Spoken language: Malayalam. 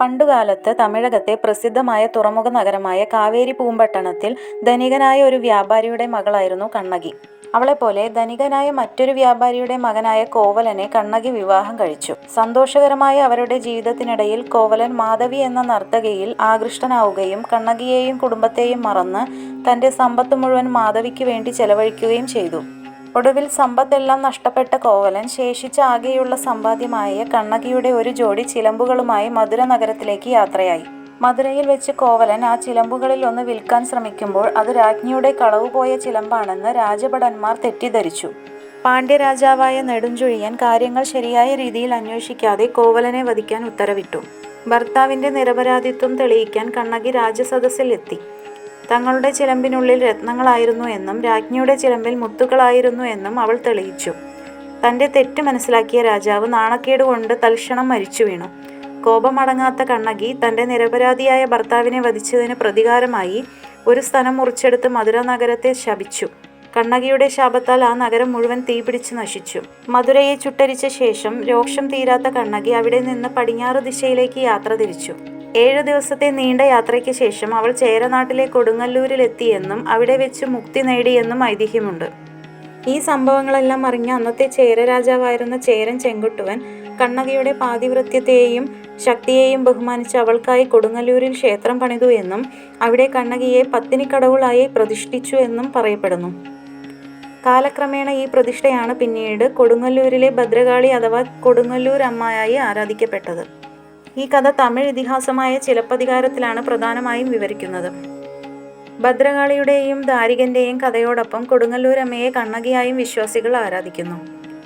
പണ്ടുകാലത്ത് തമിഴകത്തെ പ്രസിദ്ധമായ തുറമുഖ നഗരമായ കാവേരി പൂമ്പട്ടണത്തിൽ ധനികനായ ഒരു വ്യാപാരിയുടെ മകളായിരുന്നു കണ്ണകി. അവളെപ്പോലെ ധനികനായ മറ്റൊരു വ്യാപാരിയുടെ മകനായ കോവലനെ കണ്ണകി വിവാഹം കഴിച്ചു. സന്തോഷകരമായ അവരുടെ ജീവിതത്തിനിടയിൽ കോവലൻ മാധവി എന്ന നർത്തകിയിൽ ആകൃഷ്ടനാവുകയും കണ്ണകിയെയും കുടുംബത്തെയും മറന്ന് തന്റെ സമ്പത്ത് മുഴുവൻ മാധവിക്ക് വേണ്ടി ചെലവഴിക്കുകയും ചെയ്തു. ഒടുവിൽ സമ്പത്തെല്ലാം നഷ്ടപ്പെട്ട കോവലൻ ശേഷിച്ച ആകെയുള്ള സമ്പാദ്യമായ കണ്ണകിയുടെ ഒരു ജോഡി ചിലമ്പുകളുമായി മധുര നഗരത്തിലേക്ക് യാത്രയായി. മധുരയിൽ വെച്ച് കോവലൻ ആ ചിലമ്പുകളിൽ ഒന്ന് വിൽക്കാൻ ശ്രമിക്കുമ്പോൾ അത് രാജ്ഞിയുടെ കളവുപോയ ചിലമ്പാണെന്ന് രാജഭടന്മാർ തെറ്റിദ്ധരിച്ചു. പാണ്ഡ്യരാജാവായ നെടുഞ്ചുഴിയൻ കാര്യങ്ങൾ ശരിയായ രീതിയിൽ അന്വേഷിക്കാതെ കോവലനെ വധിക്കാൻ ഉത്തരവിട്ടു. ഭർത്താവിന്റെ നിരപരാധിത്വം തെളിയിക്കാൻ കണ്ണകി രാജസദസ്സിൽ എത്തി. തങ്ങളുടെ ചിലമ്പിനുള്ളിൽ രത്നങ്ങളായിരുന്നു എന്നും രാജ്ഞിയുടെ ചിലമ്പിൽ മുത്തുകളായിരുന്നു എന്നും അവൾ തെളിയിച്ചു. തന്റെ തെറ്റ് മനസ്സിലാക്കിയ രാജാവ് നാണക്കേട് കൊണ്ട് തൽക്ഷണം മരിച്ചു വീണു കോപമടങ്ങാത്ത കണ്ണകി തന്റെ നിരപരാധിയായ ഭർത്താവിനെ വധിച്ചതിന് പ്രതികാരമായി ഒരു സ്ഥലം മുറിച്ചെടുത്ത് മധുര നഗരത്തെ ശപിച്ചു. കണ്ണകിയുടെ ശാപത്താൽ ആ നഗരം മുഴുവൻ തീപിടിച്ച് നശിച്ചു. മധുരയെ ചുട്ടരിച്ച ശേഷം രോക്ഷം തീരാത്ത കണ്ണകി അവിടെ നിന്ന് പടിഞ്ഞാറ് ദിശയിലേക്ക് യാത്ര തിരിച്ചു. ഏഴു ദിവസത്തെ നീണ്ട യാത്രയ്ക്ക് ശേഷം അവൾ ചേരനാട്ടിലെ കൊടുങ്ങല്ലൂരിലെത്തിയെന്നും അവിടെ വെച്ച് മുക്തി നേടിയെന്നും ഐതിഹ്യമുണ്ട്. ഈ സംഭവങ്ങളെല്ലാം അറിഞ്ഞ അന്നത്തെ ചേരരാജാവായിരുന്ന ചേരൻ ചെങ്കുട്ടുവൻ കണ്ണകിയുടെ പാതിവൃത്യത്തെയും ശക്തിയെയും ബഹുമാനിച്ച് അവൾക്കായി കൊടുങ്ങല്ലൂരിൽ ക്ഷേത്രം പണിതു എന്നും അവിടെ കണ്ണകിയെ പത്തിനിക്കടവുളായി പ്രതിഷ്ഠിച്ചു എന്നും പറയപ്പെടുന്നു. കാലക്രമേണ ഈ പ്രതിഷ്ഠയാണ് പിന്നീട് കൊടുങ്ങല്ലൂരിലെ ഭദ്രകാളി അഥവാ കൊടുങ്ങല്ലൂർ അമ്മയായി ആരാധിക്കപ്പെട്ടത്. ഈ കഥ തമിഴ് ഇതിഹാസമായ ചിലപ്പതികാരത്തിലാണ് പ്രധാനമായും വിവരിക്കുന്നത്. ഭദ്രകാളിയുടെയും ദാരികന്റെയും കഥയോടൊപ്പം കൊടുങ്ങല്ലൂരമ്മയെ കണ്ണകിയായും വിശ്വാസികൾ ആരാധിക്കുന്നു.